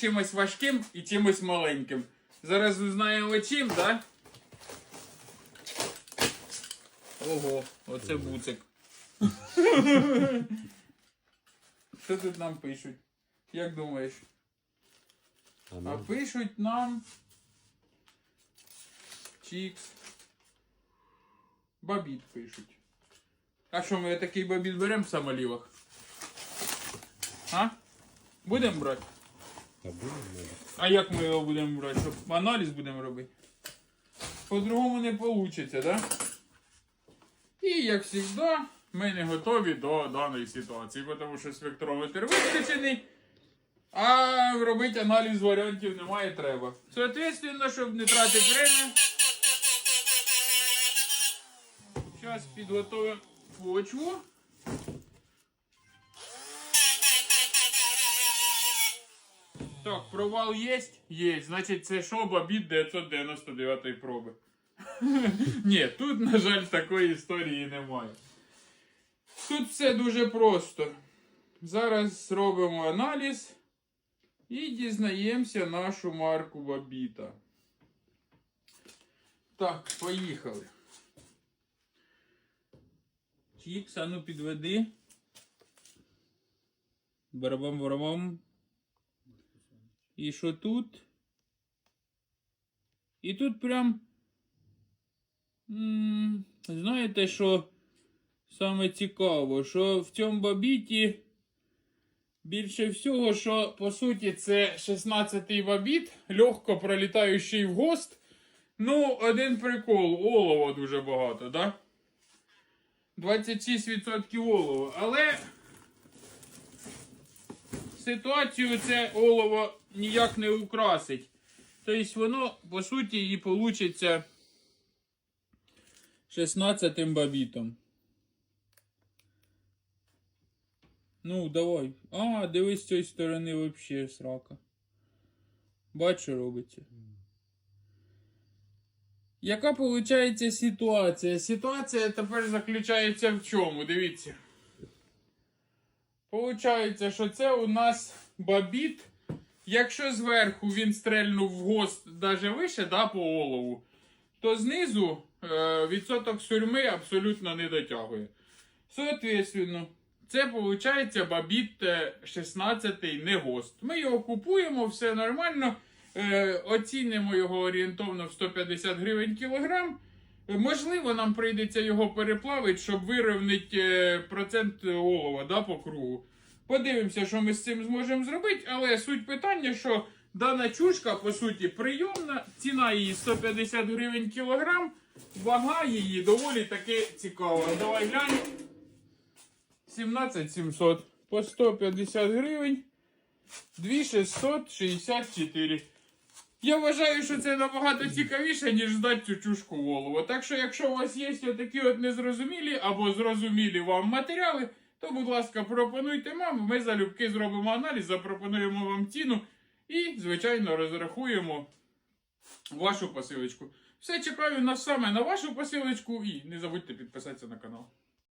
Чимось важким і чимось маленьким. Зараз узнаємо чим, так? Ого, оце буцик. Що тут нам пишуть? Як думаєш? А А ну, пишуть нам. Чікс. Бабіт пишуть. А що, ми такий бабіт беремо в самолівах? А? Будемо брати? А. А як ми його будемо брати? Щоб аналіз будемо робити? По-другому не вийде, так? Да? І як завжди, ми не готові до даної ситуації, тому що спектрометр виключений, а робити аналіз варіантів немає треба. Соответственно, щоб не тратити время, зараз підготуємо почву. Провал есть? Есть. Значить, це що, бабіт 999 проби. Ні, тут, на жаль, такої історії немає. Тут все дуже просто. Зараз зробимо аналіз і дізнаємося нашу марку бабіта. Так, поїхали. Чікс, а ну підведи. Барабам-барабам. І що тут? І тут прям. Знаєте, що саме цікаво, що в цьому бабіті більше всього, що по суті це 16-й бабіт, легко пролітаючий в гост. Ну, один прикол, олова дуже багато, да? 26% олова. Але ситуацію це олово ніяк не украсить. Тобто воно, по суті, і получиться 16 бабітом. Ну, давай. А, дивись з цієї сторони взагалі срака. Бачу, робиться. Яка виходить ситуація? Ситуація тепер заключається в чому? Дивіться. Получається, що це у нас бабіт. Якщо зверху він стрельнув в гост даже вище, да, по олову, то знизу е, відсоток сурми абсолютно не дотягує. Соответственно, це виходить бабіт е, 16 не гост. Ми його купуємо, все нормально. Е, оцінимо його орієнтовно в 150 гривень кілограм. Можливо, нам прийдеться його переплавити, щоб вирівнити е, процент олова да, по кругу. Подивимося, що ми з цим зможемо зробити, але суть питання, що дана чушка, по суті, прийомна, ціна її 150 гривень кілограм, вага її доволі таки цікава. Давай глянь. 17 700 по 150 гривень. 2664. Я вважаю, що це набагато цікавіше, ніж здати цю чушку голову. Так що, якщо у вас є такі от незрозумілі або зрозумілі вам матеріали, то, будь ласка, пропонуйте нам. Ми залюбки зробимо аналіз, запропонуємо вам ціну і, звичайно, розрахуємо вашу посилочку. Все чекаю на саме на вашу посилочку і не забудьте підписатися на канал.